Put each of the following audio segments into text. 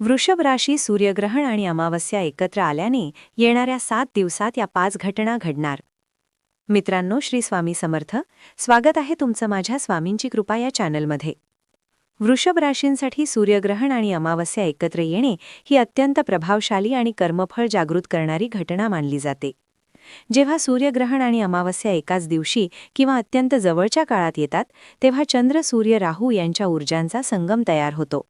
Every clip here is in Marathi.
वृषभ राशी सूर्यग्रहण आणि अमावस्या एकत्र आल्याने येणाऱ्या सात दिवसात या पाच घटना घडणार. मित्रांनो श्री स्वामी समर्थ स्वागत आहे तुमचं माझ्या स्वामींची कृपा या चॅनलमध्ये. वृषभ राशींसाठी सूर्यग्रहण आणि अमावस्या एकत्र येणे ही अत्यंत प्रभावशाली आणि कर्मफळ जागृत करणारी घटना मानली जाते. जेव्हा सूर्यग्रहण आणि अमावस्या एकाच दिवशी किंवा अत्यंत जवळच्या काळात येतात तेव्हा चंद्र सूर्य राहू यांच्या ऊर्जांचा संगम तयार होतो.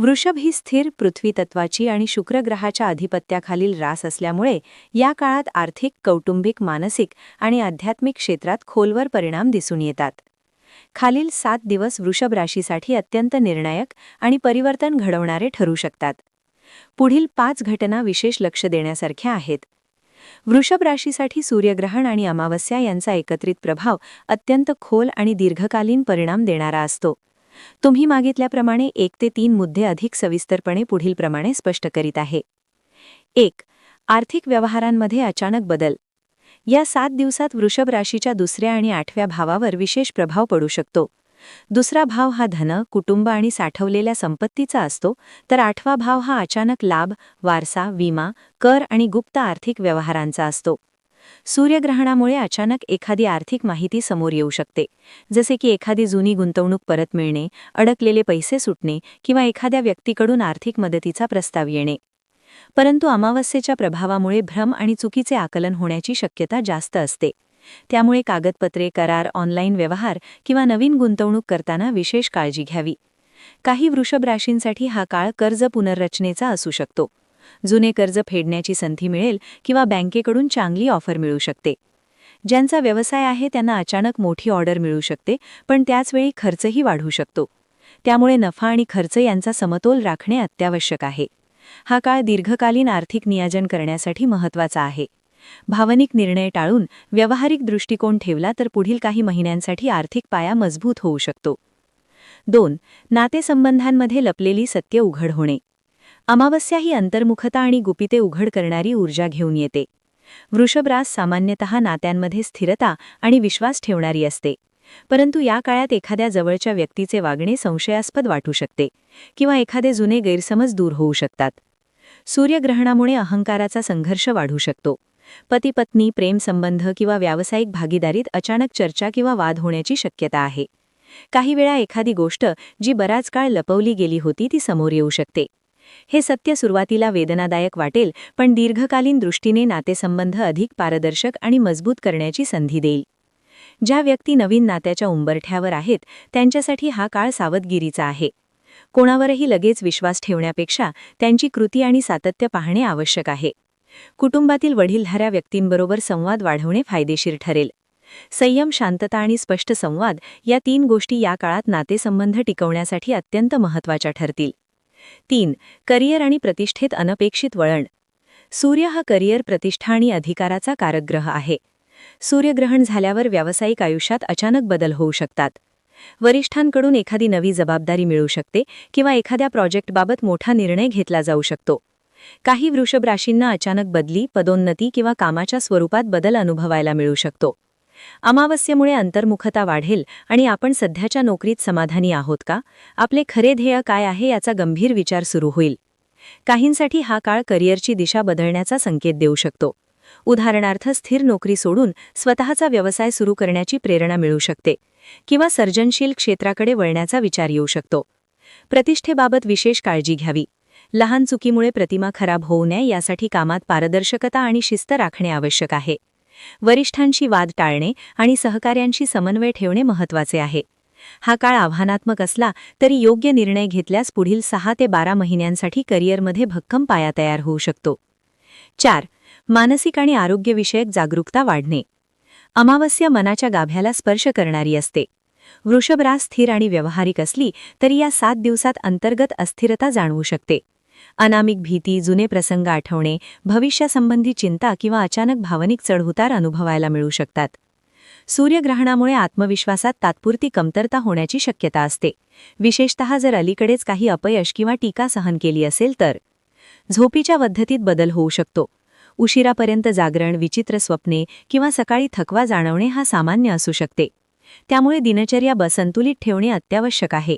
वृषभ ही स्थिर पृथ्वी तत्वाची आणि शुक्रग्रहाच्या अधिपत्याखालील रास असल्यामुळे या काळात आर्थिक कौटुंबिक मानसिक आणि आध्यात्मिक क्षेत्रात खोलवर परिणाम दिसून येतात. खालील सात दिवस वृषभ राशीसाठी अत्यंत निर्णायक आणि परिवर्तन घडवणारे ठरू शकतात. पुढील पाच घटना विशेष लक्ष देण्यासारख्या आहेत. वृषभ राशीसाठी सूर्यग्रहण आणि अमावस्या यांचा एकत्रित प्रभाव अत्यंत खोल आणि दीर्घकालीन परिणाम देणारा असतो. तुम्ही मागितल्याप्रमाणे एक ते तीन मुद्दे अधिक सविस्तरपणे पुढीलप्रमाणे स्पष्ट करीत आहे. एक आर्थिक व्यवहारांमध्ये अचानक बदल. या सात दिवसात वृषभ राशीच्या दुसऱ्या आणि आठव्या भावावर विशेष प्रभाव पडू शकतो. दुसरा भाव हा धन कुटुंब आणि साठवलेल्या संपत्तीचा असतो तर आठवा भाव हा अचानक लाभ वारसा विमा कर आणि गुप्त आर्थिक व्यवहारांचा असतो. सूर्यग्रहणामुळे अचानक एखादी आर्थिक माहिती समोर येऊ शकते. जसे की एखादी जुनी गुंतवणूक परत मिळणे अडकलेले पैसे सुटणे किंवा एखाद्या व्यक्तीकडून आर्थिक मदतीचा प्रस्ताव येणे. परंतु अमावस्येच्या प्रभावामुळे भ्रम आणि चुकीचे आकलन होण्याची शक्यता जास्त असते. त्यामुळे कागदपत्रे करार ऑनलाईन व्यवहार किंवा नवीन गुंतवणूक करताना विशेष काळजी घ्यावी. काही वृषभ राशींसाठी हा काळ कर्ज पुनर्रचनेचा असू शकतो. जुने कर्ज फेडण्याची संधी मिळेल किंवा बँकेकडून चांगली ऑफर मिळू शकते. ज्यांचा व्यवसाय आहे त्यांना अचानक मोठी ऑर्डर मिळू शकते पण त्याचवेळी खर्चही वाढू शकतो. त्यामुळे नफा आणि खर्च यांचा समतोल राखणे अत्यावश्यक आहे. हा काळ दीर्घकालीन आर्थिक नियोजन करण्यासाठी महत्त्वाचा आहे. भावनिक निर्णय टाळून व्यावहारिक दृष्टिकोन ठेवला तर पुढील काही महिन्यांसाठी आर्थिक पाया मजबूत होऊ शकतो. दोन नातेसंबंधांमध्ये लपलेली सत्य उघड होणे. अमावस्या ही अंतर्मुखता आणि गुपिते उघड करणारी ऊर्जा घेऊन येते. वृषभरास सामान्यतः नात्यांमध्ये स्थिरता आणि विश्वास ठेवणारी असते. परंतु या काळात एखाद्या जवळच्या व्यक्तीचे वागणे संशयास्पद वाटू शकते किंवा एखादे जुने गैरसमज दूर होऊ शकतात. सूर्यग्रहणामुळे अहंकाराचा संघर्ष वाढू शकतो. पती पत्नी प्रेमसंबंध किंवा व्यावसायिक भागीदारीत अचानक चर्चा किंवा वाद होण्याची शक्यता आहे. काही वेळा एखादी गोष्ट जी बराच काळ लपवली गेली होती ती समोर येऊ शकते. हे सत्य सुरुवातीला वेदनादायक वाटेल पण दीर्घकालीन दृष्टीने नातेसंबंध अधिक पारदर्शक आणि मजबूत करण्याची संधी देईल. ज्या व्यक्ती नवीन नात्याच्या उंबरठ्यावर आहेत त्यांच्यासाठी हा काळ सावधगिरीचा आहे. कोणावरही लगेच विश्वास ठेवण्यापेक्षा त्यांची कृती आणि सातत्य पाहणे आवश्यक आहे. कुटुंबातील वडीलधाऱ्या व्यक्तींबरोबर संवाद वाढवणे फायदेशीर ठरेल. संयम शांतता आणि स्पष्ट संवाद या तीन गोष्टी या काळात नातेसंबंध टिकवण्यासाठी अत्यंत महत्त्वाच्या ठरतील. तीन करिअर आणि प्रतिष्ठेत अनपेक्षित वळण. सूर्य हा करिअर प्रतिष्ठा आणि अधिकाराचा कारकग्रह आहे. सूर्यग्रहण झाल्यावर व्यावसायिक आयुष्यात अचानक बदल होऊ शकतात. वरिष्ठांकडून एखादी नवी जबाबदारी मिळू शकते किंवा एखाद्या प्रोजेक्टबाबत मोठा निर्णय घेतला जाऊ शकतो. काही वृषभ राशींना अचानक बदली पदोन्नती किंवा कामाच्या स्वरूपात बदल अनुभवायला मिळू शकतो. अमावस्येमुळे अंतर्मुखता वाढेल आणि आपण सध्याच्या नोकरीत समाधानी आहोत का? आपले खरे ध्येय काय आहे याचा गंभीर विचार सुरू होईल. काहींसाठी हा काळ करिअरची दिशा बदलण्याचा संकेत देऊ शकतो. उदाहरणार्थ स्थिर नोकरी सोडून स्वतःचा व्यवसाय सुरू करण्याची प्रेरणा मिळू शकते किंवा सर्जनशील क्षेत्राकडे वळण्याचा विचार येऊ शकतो. प्रतिष्ठेबाबत विशेष काळजी घ्यावी. लहान चुकीमुळे प्रतिमा खराब होऊ नये यासाठी कामात पारदर्शकता आणि शिस्त राखणे आवश्यक आहे. वरिष्ठांशी वाद टाळणे आणि सहकार्यांशी समन्वय ठेवणे महत्त्वाचे आहे. हा काळ आव्हानात्मक असला तरी योग्य निर्णय घेतल्यास पुढील सहा ते बारा महिन्यांसाठी करिअरमध्ये भक्कम पाया तयार होऊ शकतो. चार मानसिक आणि आरोग्यविषयक जागरूकता वाढणे. अमावस्या मनाच्या गाभ्याला स्पर्श करणारी असते. वृषभरास स्थिर आणि व्यावहारिक असली तरी या सात दिवसात अंतर्गत अस्थिरता जाणवू शकते. अनामिक भीती जुने प्रसंग आठवणे भविष्यासंबंधी चिंता किंवा अचानक भावनिक चढउतार अनुभवायला मिळू शकतात. सूर्यग्रहणामुळे आत्मविश्वासात तात्पुरती कमतरता होण्याची शक्यता असते. विशेषतः जर अलीकडेच काही अपयश किंवा टीका सहन केली असेल तर. झोपीच्या पद्धतीत बदल होऊ शकतो. उशिरापर्यंत जागरण विचित्र स्वप्ने किंवा सकाळी थकवा जाणवणे हा सामान्य असू शकते. त्यामुळे दिनचर्या बसंतुलित ठेवणे अत्यावश्यक आहे.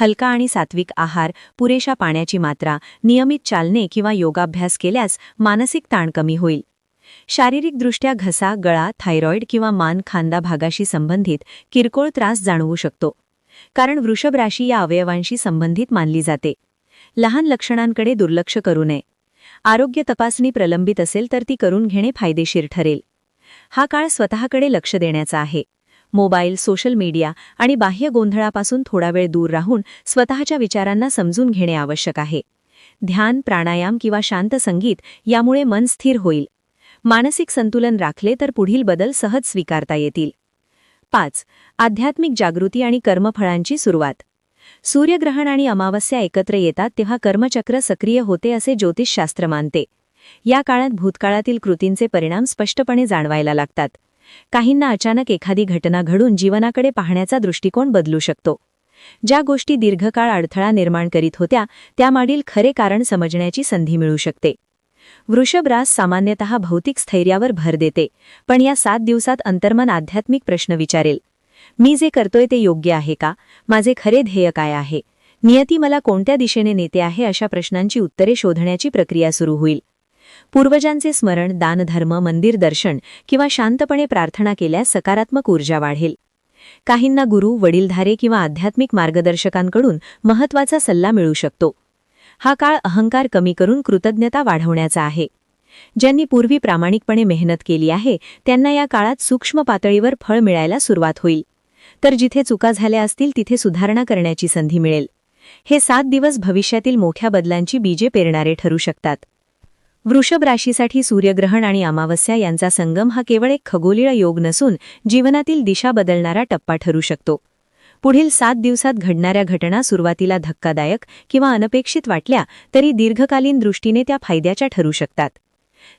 हलका आणि सात्विक आहार पुरेशा पाण्याची मात्रा नियमित चालणे किंवा योगाभ्यास केल्यास मानसिक ताण कमी होईल. शारीरिकदृष्ट्या घसा गळा थायरॉईड किंवा मान खांदा भागाशी संबंधित किरकोळ त्रास जाणवू शकतो. कारण वृषभ राशी या अवयवांशी संबंधित मानली जाते. लहान लक्षणांकडे दुर्लक्ष करू नये. आरोग्य तपासणी प्रलंबित असेल तर ती करून घेणे फायदेशीर ठरेल. हा काळ स्वतःकडे लक्ष देण्याचा आहे. मोबाईल सोशल मीडिया आणि बाह्य गोंधळापासून थोडा वेळ दूर राहून स्वतःच्या विचारांना समजून घेणे आवश्यक आहे. ध्यान प्राणायाम किंवा शांत संगीत यामुळे मन स्थिर होईल. मानसिक संतुलन राखले तर पुढील बदल सहज स्वीकारता येतील. पाच. आध्यात्मिक जागृती आणि कर्मफळांची सुरुवात. सूर्यग्रहण आणि अमावस्या एकत्र येतात तेव्हा कर्मचक्र सक्रिय होते असे ज्योतिषशास्त्र मानते. या काळात भूतकाळातील कृतींचे परिणाम स्पष्टपणे जाणवायला लागतात. काहींना अचानक एखादी घटना घडून जीवनाकडे पाहण्याचा दृष्टिकोन बदलू शकतो. ज्या गोष्टी दीर्घकाळ अडथळा निर्माण करीत होत्या त्यामागील खरे कारण समजण्याची संधी मिळू शकते. वृषभ रास सामान्यतः भौतिक स्थैर्यावर भर देते पण या सात दिवसात अंतर्मन आध्यात्मिक प्रश्न विचारेल. मी जे करतोय ते योग्य आहे का? माझे खरे ध्येय काय आहे? नियती मला कोणत्या दिशेने नेते आहे अशा प्रश्नांची उत्तरे शोधण्याची प्रक्रिया सुरू होईल. पूर्वजांचे स्मरण दानधर्म मंदिर दर्शन किंवा शांतपणे प्रार्थना केल्यास सकारात्मक ऊर्जा वाढेल. काहींना गुरु वडीलधारे किंवा आध्यात्मिक मार्गदर्शकांकडून महत्त्वाचा सल्ला मिळू शकतो. हा काळ अहंकार कमी करून कृतज्ञता वाढवण्याचा आहे. ज्यांनी पूर्वी प्रामाणिकपणे मेहनत केली आहे त्यांना या काळात सूक्ष्म पातळीवर फळ मिळायला सुरुवात होईल. तर जिथे चुका झाल्या असतील तिथे सुधारणा करण्याची संधी मिळेल. हे सात दिवस भविष्यातील मोठ्या बदलांची बीजे पेरणारे ठरू शकतात. वृषभ राशीसाठी सूर्यग्रहण आणि अमावस्या यांचा संगम हा केवळ एक खगोलीय योग नसून जीवनातील दिशा बदलणारा टप्पा ठरू शकतो. पुढील सात दिवसात घडणाऱ्या घटना सुरुवातीला धक्कादायक किंवा अनपेक्षित वाटल्या तरी दीर्घकालीन दृष्टीने त्या फायद्याच्या ठरू शकतात.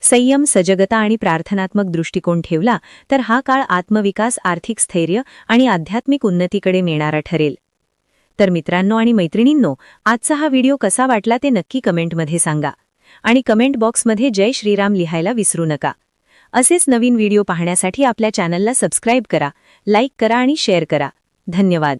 संयम सजगता आणि प्रार्थनात्मक दृष्टिकोन ठेवला तर हा काळ आत्मविकास आर्थिक स्थैर्य आणि आध्यात्मिक उन्नतीकडे नेणारा ठरेल. तर मित्रांनो आणि मैत्रिणींनो आजचा हा व्हिडिओ कसा वाटला ते नक्की कमेंटमध्ये सांगा. आणि कमेंट बॉक्समध्ये जय श्रीराम लिहायला विसरू नका. असेच नवीन व्हिडिओ पाहण्यासाठी आपल्या चॅनलला सबस्क्राईब करा लाईक करा आणि शेअर करा. धन्यवाद.